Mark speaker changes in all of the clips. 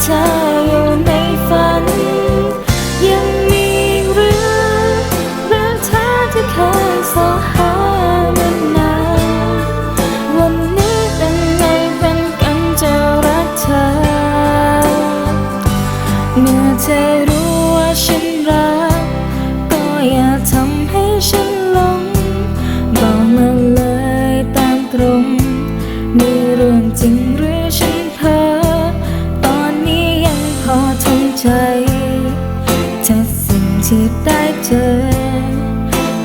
Speaker 1: 在。 จแต่สิ่งที่ได้เจอ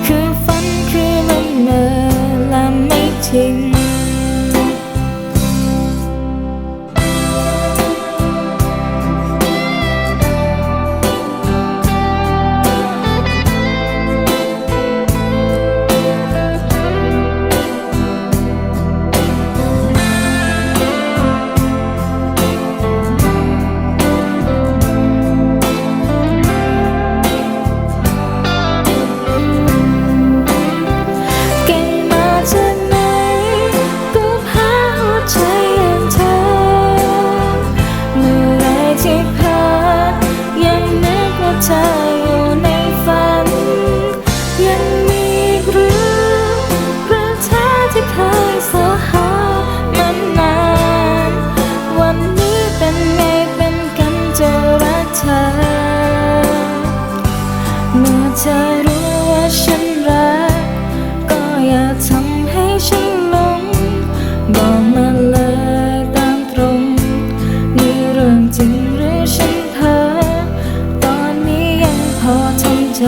Speaker 1: คือฝันคือลมเมอและไม่จริง เธอรู้ว่าฉันรัก ก็อย่าทำให้ฉันหลง บอกมาเลยตามตรงนี่เรื่องจริงหรือฉันเธอตอนนี้ยังพอทำใจ